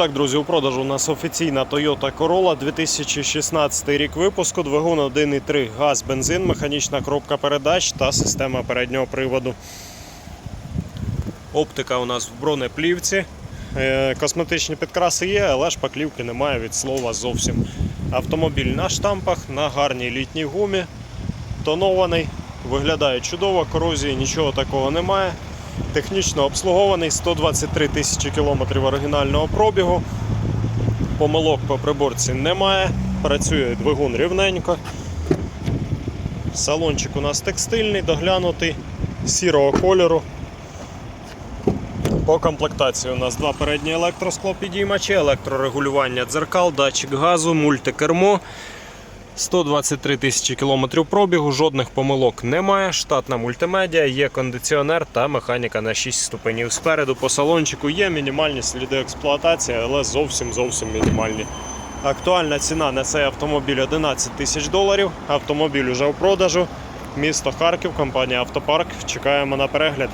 так, друзі, у продажу у нас офіційна Toyota Corolla 2016 рік випуску, двигун 1.3 газ, бензин, механічна коробка передач та система переднього приводу. Оптика у нас в бронеплівці. Е, Косметичні підкраси є, але шпаклівки немає від слова зовсім. Автомобіль на штампах, на гарній літній гумі, тонований, виглядає чудово, корозії нічого такого немає. Технічно обслугований, 123 тисячі кілометрів оригінального пробігу. Помилок по приборці немає. Працює двигун рівненько. Салончик у нас текстильний, доглянутий, сірого кольору. По комплектації у нас два передні електросклопідіймачі, електрорегулювання дзеркал, датчик газу, мультикермо. 123 тисячі кілометрів пробігу, жодних помилок немає. Штатна мультимедіа, є кондиціонер та механіка на 6 ступенів. Спереду по салончику є мінімальні сліди експлуатації, але зовсім зовсім мінімальні. Актуальна ціна на цей автомобіль 11 тисяч доларів. Автомобіль уже в продажу. Місто Харків, компанія Автопарк. Чекаємо на перегляд.